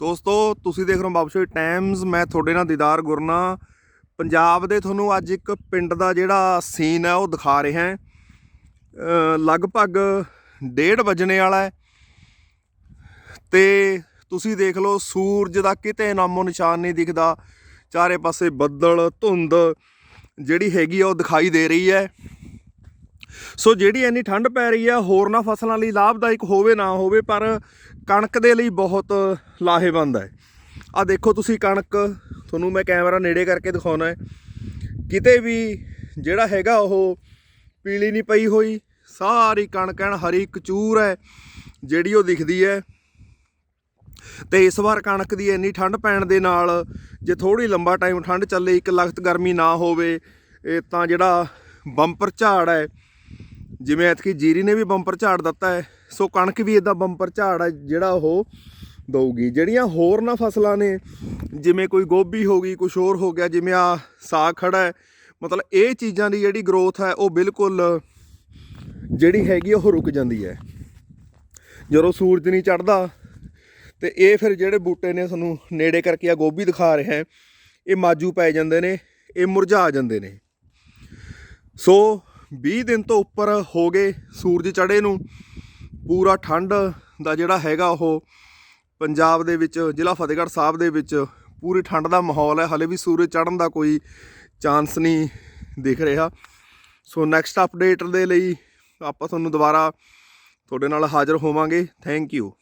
ਦੋਸਤੋ, ਤੁਸੀਂ ਦੇਖ ਰਹੇ ਹੋ ਬਾਬਸ਼ੋਈ ਟਾਈਮਸ ਮੈਂ ਤੁਹਾਡੇ ਨਾਲ ਦੀਦਾਰ ਗੁਰਨਾ। ਪੰਜਾਬ ਦੇ ਤੁਹਾਨੂੰ ਅੱਜ ਇੱਕ ਪਿੰਡ ਦਾ ਜਿਹੜਾ ਸੀਨ ਹੈ, ਉਹ ਦਿਖਾ ਰਿਹਾ ਹਾਂ। ਲਗਭਗ 1:30 ਵਜਣੇ ਵਾਲਾ ਹੈ। ਤੇ ਤੁਸੀਂ ਦੇਖ ਲਓ, ਸੂਰਜ ਦਾ ਕਿਤੇ ਨਾਮੋ ਨਿਸ਼ਾਨ ਨਹੀਂ ਦਿਖਦਾ। ਚਾਰੇ ਪਾਸੇ ਬੱਦਲ, ਧੁੰਦ ਜਿਹੜੀ ਹੈਗੀ ਆ, ਉਹ ਦਿਖਾਈ ਦੇ ਰਹੀ ਹੈ। ਸੋ ਜਿਹੜੀ ਇੰਨੀ ਠੰਡ ਪੈ ਰਹੀ ਹੈ ਹੋਰਨਾਂ ਫਸਲਾਂ ਲਈ ਲਾਭਦਾਇਕ ਹੋਵੇ ਨਾ ਹੋਵੇ, ਪਰ ਕਣਕ ਦੇ ਲਈ ਬਹੁਤ ਲਾਹੇਵੰਦ ਹੈ। ਆ ਦੇਖੋ ਤੁਸੀਂ ਕਣਕ, ਤੁਹਾਨੂੰ ਮੈਂ ਕੈਮਰਾ ਨੇੜੇ ਕਰਕੇ ਦਿਖਾਉਣਾ ਹੈ। ਕਿਤੇ ਵੀ ਜਿਹੜਾ ਹੈਗਾ ਉਹ ਪੀਲੀ ਨਹੀਂ ਪਈ ਹੋਈ, ਸਾਰੀ ਕਣਕ ਐਨ ਹਰੀ ਕਚੂਰ ਹੈ, ਜਿਹੜੀ ਉਹ ਦਿਖਦੀ ਹੈ। ਤੇ ਇਸ ਵਾਰ ਕਣਕ ਦੀ ਇੰਨੀ ਠੰਡ ਪੈਣ ਦੇ ਨਾਲ, ਜੇ ਥੋੜੀ ਲੰਬਾ ਟਾਈਮ ਠੰਡ ਚੱਲੇ, ਇੱਕ ਲਖਤ ਗਰਮੀ ਨਾ ਹੋਵੇ, ਇਹ ਤਾਂ ਜਿਹੜਾ ਬੰਪਰ ਝਾੜ ਹੈ ਜਿਵੇਂ ਐਤਕੀ ਜੀਰੀ ਨੇ ਵੀ ਬੰਪਰ ਝਾੜ ਦਿੱਤਾ ਹੈ, ਸੋ ਕਣਕ ਵੀ ਇਦਾਂ ਬੰਪਰ ਝਾੜ ਹੈ, ਜਿਹੜਾ ਉਹ ਦਊਗੀ। ਜਿਹੜੀਆਂ ਹੋਰ ਨਾ ਫਸਲਾਂ ਨੇ, ਜਿਵੇਂ ਕੋਈ ਗੋਭੀ ਹੋ ਗਈ, ਕੁਛ ਹੋਰ ਹੋ ਗਿਆ, ਜਿਵੇਂ ਆ ਸਾਗ ਖੜਾ ਹੈ, ਮਤਲਬ ਇਹ ਚੀਜ਼ਾਂ ਦੀ ਜਿਹੜੀ ਗਰੋਥ ਹੈ, ਉਹ ਬਿਲਕੁਲ ਜਿਹੜੀ ਹੈਗੀ ਉਹ ਰੁਕ ਜਾਂਦੀ ਹੈ। ਜਦੋਂ ਸੂਰਜ ਨਹੀਂ ਚੜਦਾ ਤੇ ਇਹ ਫਿਰ ਜਿਹੜੇ ਬੂਟੇ ਨੇ ਤੁਹਾਨੂੰ ਨੇੜੇ ਕਰਕੇ ਆ ਗੋਭੀ ਦਿਖਾ ਰਿਹਾ ਹੈ, ਇਹ ਮਾਜੂ ਪੈ ਜਾਂਦੇ ਨੇ, ਇਹ ਮੁਰਝਾ ਜਾਂਦੇ ਨੇ। ਸੋ 20 ਦਿਨ ਤੋਂ ਉੱਪਰ ਹੋ ਗਏ ਸੂਰਜ ਚੜ੍ਹੇ ਨੂੰ। ਪੂਰਾ ਠੰਡ ਦਾ ਜਿਹੜਾ ਹੈਗਾ ਉਹ ਪੰਜਾਬ ਦੇ ਵਿੱਚ, ਜ਼ਿਲ੍ਹਾ ਫਤਿਹਗੜ੍ਹ ਸਾਹਿਬ ਦੇ ਵਿੱਚ ਪੂਰੀ ਠੰਡ ਦਾ ਮਾਹੌਲ ਹੈ। ਹਲੇ ਵੀ ਸੂਰਜ ਚੜ੍ਹਨ ਦਾ ਕੋਈ ਚਾਂਸ ਨਹੀਂ ਦਿਖ ਰਿਹਾ। ਸੋ ਨੈਕਸਟ ਅਪਡੇਟ ਦੇ ਲਈ ਆਪਾਂ ਤੁਹਾਨੂੰ ਦੁਬਾਰਾ ਤੁਹਾਡੇ ਨਾਲ ਹਾਜ਼ਰ ਹੋਵਾਂਗੇ। Thank you